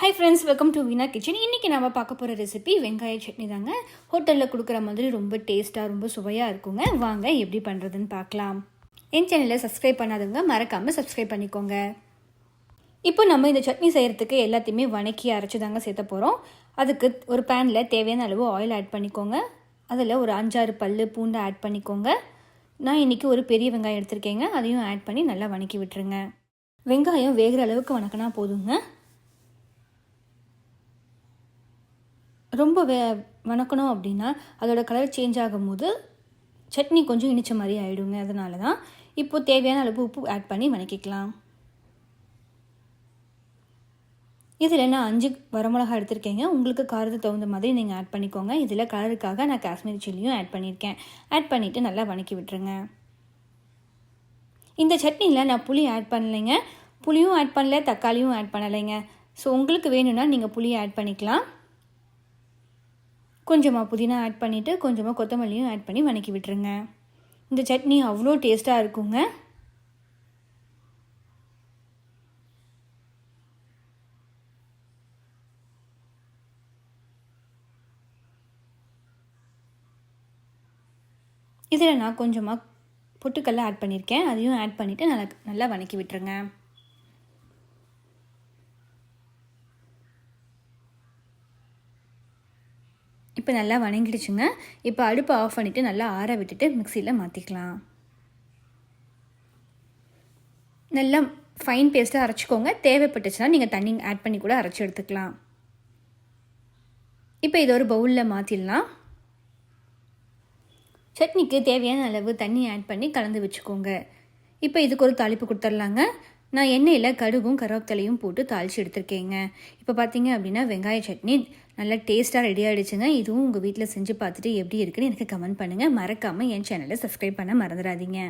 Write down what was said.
Hi friends welcome to Veena kitchen இன்றைக்கி நம்ம பார்க்க போகிற ரெசிபி வெங்காய சட்னி தாங்க. ஹோட்டலில் கொடுக்குற மாதிரி ரொம்ப டேஸ்ட்டாக ரொம்ப சுவையாக இருக்குங்க. வாங்க எப்படி பண்ணுறதுன்னு பார்க்கலாம். என் சேனலை சப்ஸ்கிரைப் பண்ணாதவங்க மறக்காமல் சப்ஸ்கிரைப் பண்ணிக்கோங்க. இப்போ நம்ம இந்த சட்னி செய்கிறதுக்கு எல்லாத்தையுமே வணக்கி அரைச்சி தாங்க சேர்த்த போகிறோம் அதுக்கு ஒரு பேனில் தேவையான அளவு ஆயில் ஆட் பண்ணிக்கோங்க. அதில் ஒரு அஞ்சாறு பல் பூண்டை ஆட் பண்ணிக்கோங்க. நான் இன்றைக்கி ஒரு பெரிய வெங்காயம் எடுத்திருக்கேங்க. அதையும் ஆட் பண்ணி நல்லா வணக்கி விட்டுருங்க. வெங்காயம் வேகிற அளவுக்கு வணக்கினா போதுங்க. ரொம்ப வே வணக்கணும் அப்படின்னா அதோட கலர் சேஞ்ச் ஆகும்போது சட்னி கொஞ்சம் இனிச்ச மாதிரி ஆகிடுங்க அதனால தான் இப்போது தேவையான அளவு உப்பு ஆட் பண்ணி வணக்கிக்கலாம். இதில் நான் அஞ்சு வரமிளகா எடுத்திருக்கேங்க. உங்களுக்கு காரத்துக்கு தகுந்த மாதிரி நீங்கள் ஆட் பண்ணிக்கோங்க. இதில் கலருக்காக நான் காஷ்மீரி சில்லியும் ஆட் பண்ணியிருக்கேன். ஆட் பண்ணிவிட்டு நல்லா வணக்கி விட்டுருங்க. இந்த சட்னியில் நான் புளி ஆட் பண்ணலைங்க. புளியும் ஆட் பண்ணல தக்காளியும் ஆட் பண்ணலைங்க. ஸோ உங்களுக்கு வேணும்னா நீங்கள் புளியை ஆட் பண்ணிக்கலாம். கொஞ்சமாக புதினா ஆட் பண்ணிவிட்டு கொஞ்சமாக கொத்தமல்லியும் ஆட் பண்ணி வணக்கி விட்டுருங்க. இந்த சட்னி அவ்வளோ டேஸ்ட்டாக இருக்குங்க. இதில் நான் கொஞ்சமாக பொட்டுக்கல்ல ஆட் பண்ணியிருக்கேன் அதையும் ஆட் பண்ணிவிட்டு நல்லா நல்லா வணக்கி விட்டுருங்க. இப்போ நல்லா வணங்கிடுச்சுங்க. இப்போ அடுப்பை ஆஃப் பண்ணிவிட்டு நல்லா ஆற விட்டுட்டு மிக்சியில் மாற்றிக்கலாம் நல்லா ஃபைன் பேஸ்ட்டாக அரைச்சிக்கோங்க. தேவைப்பட்டுச்சுன்னா நீங்கள் தண்ணி ஆட் பண்ணி கூட அரைச்சி எடுத்துக்கலாம். இப்போ இதை ஒரு பவுலில் மாற்றிடலாம் சட்னிக்கு தேவையான அளவு தண்ணி ஆட் பண்ணி கலந்து வச்சுக்கோங்க. இப்போ இதுக்கு ஒரு தாளிப்பு கொடுத்துர்லாங்க நான் எண்ணெயில் கடுகும் கருவேப்பிலையும் போட்டு தாளித்து எடுத்திருக்கேங்க. இப்போ பார்த்தீங்க அப்படின்னா வெங்காய சட்னி நல்லா டேஸ்ட்டாக ரெடி ஆகிடுச்சுங்க இதுவும் உங்கள் வீட்டில் செஞ்சு பார்த்துட்டு எப்படி இருக்குன்னு எனக்கு கமெண்ட் பண்ணுங்கள் மறக்காமல் என் சேனலை சப்ஸ்கிரைப் பண்ண மறந்துடாதீங்க.